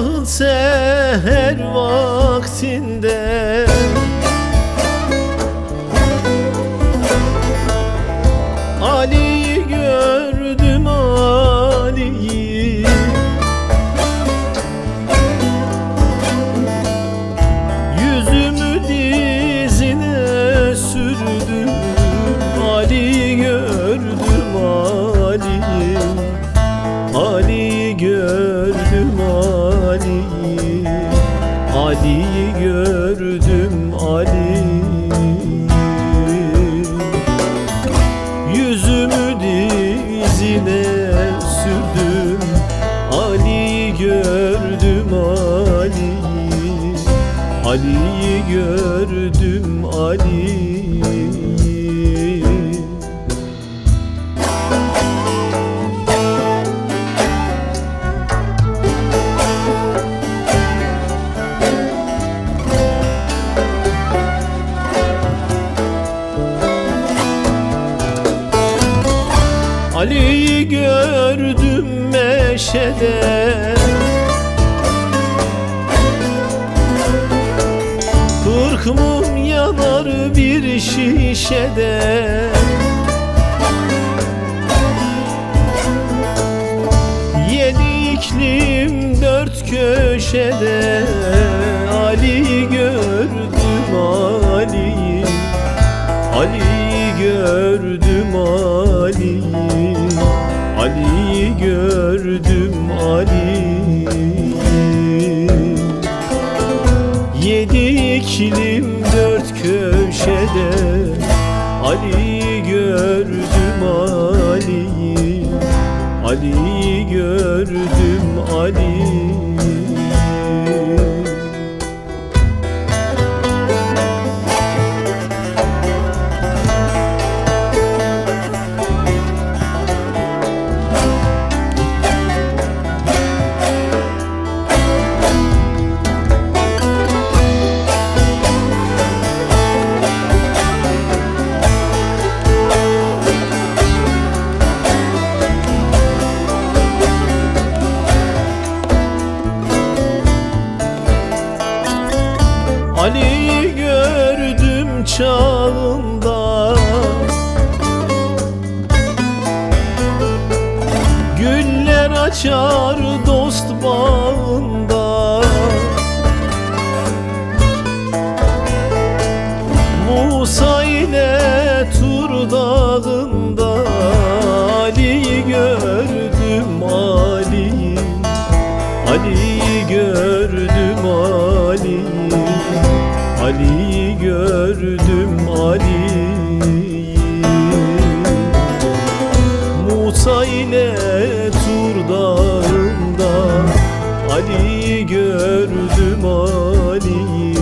Sabahın seher vaktinde. Ali'yi gördüm Ali'yi Yüzümü dizine sürdüm. Ali'yi gördüm Ali'yi Ali'yi gördüm Ali'yi Ali'yi gördüm meşede. Kırk mum yanar bir şişede. Yedi iklim dört köşede Yedi iklim dört köşede Ali gördüm Ali Ali gördüm Ali Ali gördüm çağında. Güller açar dost bağında Ali'yi gördüm Ali Musa ile Tur dağında Ali'yi gördüm Ali Ali'yi